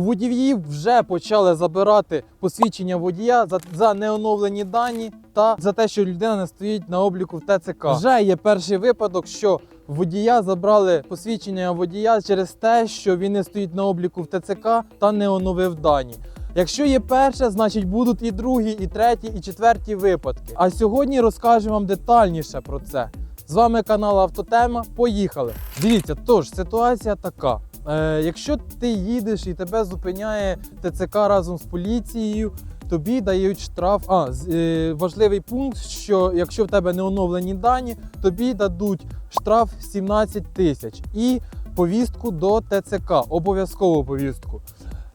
У водіїв вже почали забирати посвідчення водія за, за неоновлені дані та за те, що людина не стоїть на обліку в ТЦК. Вже є перший випадок, що водія забрали посвідчення водія через те, що він не стоїть на обліку в ТЦК та не оновив дані. Якщо є перше, значить будуть і другі, і треті, і четверті випадки. А сьогодні розкажемо вам детальніше про це. З вами канал Автотема. Поїхали. Дивіться, тож ситуація така. Е, якщо ти їдеш і тебе зупиняє ТЦК разом з поліцією, тобі дають штраф. А е, важливий пункт, що якщо в тебе не оновлені дані, тобі дадуть штраф 17 тисяч і повістку до ТЦК, обов'язкову повістку.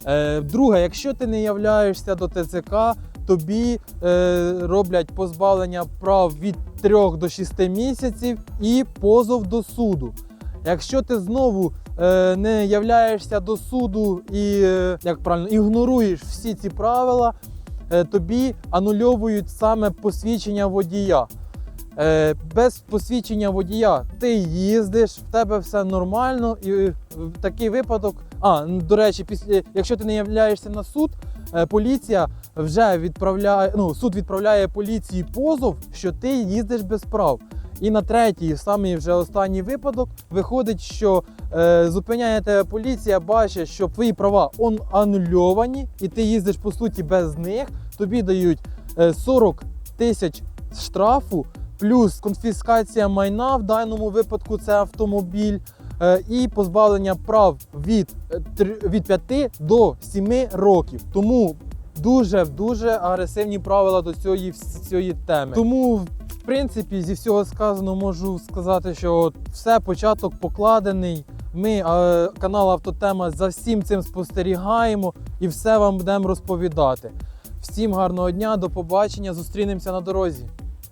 Е, друге, якщо ти не являєшся до ТЦК, тобі е, роблять позбавлення прав від 3 до 6 місяців і позов до суду. Якщо ти знову е, не являєшся до суду і е, як правильно ігноруєш всі ці правила, е, тобі анульовують саме посвідчення водія. Е, без посвідчення водія ти їздиш, в тебе все нормально, і е, в такий випадок. А, до речі, після якщо ти не являєшся на суд, е, поліція вже відправляє. Ну, суд відправляє поліції позов, що ти їздиш без прав. І на третій, самий вже останній випадок, виходить, що е, зупиняє тебе поліція, бачить, що твої права он анульовані, і ти їздиш по суті без них. Тобі дають е, 40 тисяч штрафу, плюс конфіскація майна в даному випадку це автомобіль. е, І позбавлення прав від, е, від 5 до 7 років. Тому дуже дуже агресивні правила до цієї, цієї теми. Тому, в принципі, зі всього сказаного можу сказати, що от все початок покладений. Ми, е, канал Автотема, за всім цим спостерігаємо і все вам будемо розповідати. Всім гарного дня, до побачення, зустрінемося на дорозі.